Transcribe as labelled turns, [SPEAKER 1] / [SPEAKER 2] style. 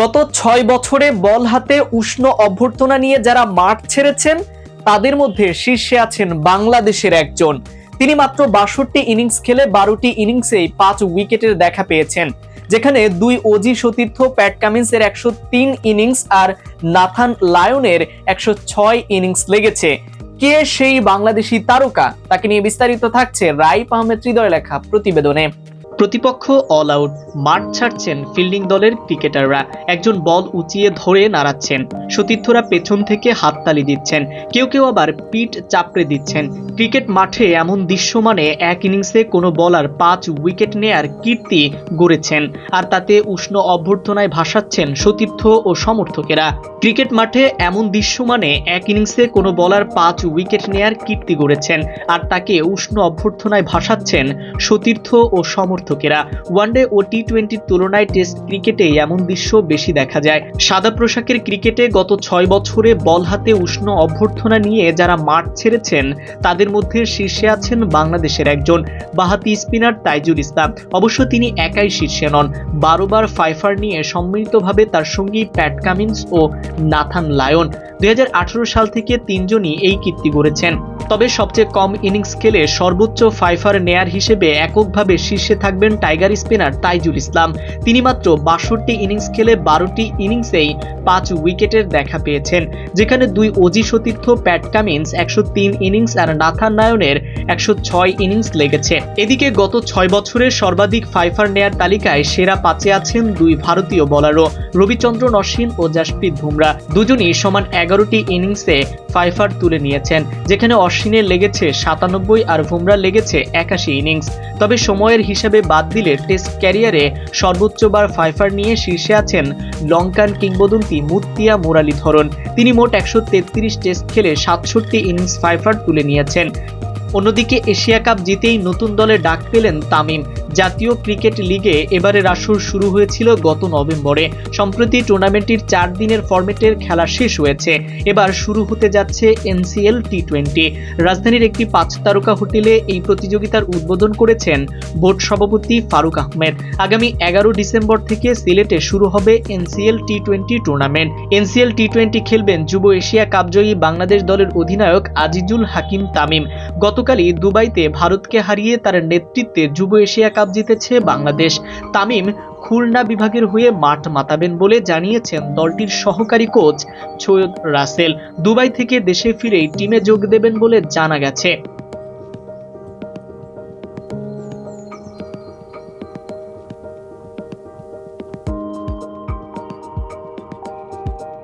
[SPEAKER 1] গত ছয় বছরে বল হাতে উষ্ণ অভ্যর্থনা নিয়ে যারা মাঠ ছেড়েছেন, তাদের মধ্যে শীর্ষে আছেন বাংলাদেশের একজন। তিনি মাত্র বাষট্টি ইনিংস খেলে বারোটি ইনিংসেই পাঁচ উইকেটের দেখা পেয়েছেন, যেখানে দুই অজি সতীর্থ প্যাট কামিন্সের একশো তিন ইনিংস আর নাথান লায়নের একশো ছয় ইনিংস লেগেছে। কে সেই বাংলাদেশি তারকা? তাকে নিয়ে বিস্তারিত থাকছে রাইপ আহমেদ হৃদয় লেখা প্রতিবেদনে। প্রতিপক্ষ অল আউট মাঠ ছাড়ছেন ফিল্ডিং দলের ক্রিকেটাররা একজন বল উঁচিয়ে ধরে নাড়াচ্ছেন। সতীর্থরা পেছন থেকে হাততালি দিচ্ছেন। কেউ কেউ আবার পিঠ চাপড়ে দিচ্ছেন। ক্রিকেট মাঠে এমন দৃশ্য মানে এক ইনিংসে কোনো বলার পাঁচ উইকেট নেয়ার কীর্তি গড়েছেন। আর তাতে উষ্ণ অভ্যর্থনায় ভাসাচ্ছেন সতীর্থ ও সমর্থকেরা। ক্রিকেট মাঠে এমন দৃশ্য মানে এক ইনিংসে কোনো বলার পাঁচ উইকেট নেয়ার কীর্তি গড়েছেন। আর তাকে উষ্ণ অভ্যর্থনায় ভাসাচ্ছেন সতীর্থ ও সমর্থকেরা ওয়ানডে ও টি টোয়েন্টির তুলনায় টেস্ট ক্রিকেটে এমন দৃশ্য বেশি দেখা যায়। সাদা পোশাকের ক্রিকেটে গত ছয় বছরে বল হাতে উষ্ণ অভ্যর্থনা নিয়ে যারা মাঠ ছেড়েছেন, তাদের মধ্যে শীর্ষে আছেন বাংলাদেশের একজন বাহাতি স্পিনার তাইজুল ইসলাম। অবশ্য তিনি একাই শীর্ষে নন। বারোবার ফাইফার নিয়ে সম্মিলিতভাবে তার সঙ্গী প্যাট কামিন্স ও নাথান লায়ন। দুই হাজার আঠারো সাল থেকে তিনজনই এই কীর্তি গড়েছেন। তবে সবচেয়ে কম ইনিংস খেলে সর্বোচ্চ ফাইফার নেয়ার হিসেবে এককভাবে শীর্ষে থাকবেন টাইগার স্পিনার তাইজুল ইসলাম। তিনি মাত্র বাষট্টি ইনিংস খেলে বারোটি ইনিংসেই পাঁচ উইকেটের দেখা পেয়েছেন, যেখানে দুই অজি সতীর্থ প্যাট কামিন্স একশো তিন ইনিংস আর নাথান নায়নের একশো ছয় ইনিংস লেগেছে। এদিকে গত ছয় বছরের সর্বাধিক ফাইফার নেয়ার তালিকায় সেরা পাঁচে আছেন দুই ভারতীয় বলারও, রবিচন্দ্রন অশ্বিন ও জাসপ্রীত বুমরা। দুজনই সমান এগারোটি ইনিংসে ফাইফার তুলে নিয়েছেন, যেখানে অশ্বিনের লেগেছে সাতানব্বই আর বুমরার লেগেছে একাশি ইনিংস। তবে সময়ের হিসাবে বাদ দিলে টেস্ট ক্যারিয়ারে সর্বোচ্চবার ফাইফার নিয়ে শীর্ষে আছেন লঙ্কান কিংবদন্তি মুত্তিয়া মুরালীধরন তিনি মোট একশো তেত্রিশ টেস্ট খেলে সাতষট্টি ইনিংস ফাইফার তুলে নিয়েছেন। অন্যদিকে এশিয়া কাপ জিতেই নতুন দলে ডাক পেলেন তামিম। জাতীয় ক্রিকেট লিগে এবারের আসর শুরু হয়েছিল গত নভেম্বরে। সম্প্রতি টুর্নামেন্টটির চার দিনের ফরম্যাটের খেলা শেষ হয়েছে। এবার শুরু হতে যাচ্ছে এনসিএল টি টোয়েন্টি রাজধানীর একটি পাঁচ তারকা হোটেলে এই প্রতিযোগিতার উদ্বোধন করেছেন বোর্ড সভাপতি ফারুক আহমেদ। আগামী এগারো ডিসেম্বর থেকে সিলেটে শুরু হবে NCL T twenty tournament. NCL T twenty খেলবেন যুব এশিয়া কাপজয়ী বাংলাদেশ দলের অধিনায়ক আজিজুল হাকিম তামিম। গতকালই দুবাইতে ভারতকে হারিয়ে তার নেতৃত্বে যুব এশিয়া কাপ জিতেছে বাংলাদেশ। তামিম, খুলনা বিভাগের হয়ে মাঠ মাতাবেন বলে জানিয়েছেন দলটির সহকারী কোচ সৈয়দ রাসেল। দুবাই থেকে দেশে ফিরেই টিমে যোগ দেবেন বলে জানা গেছে।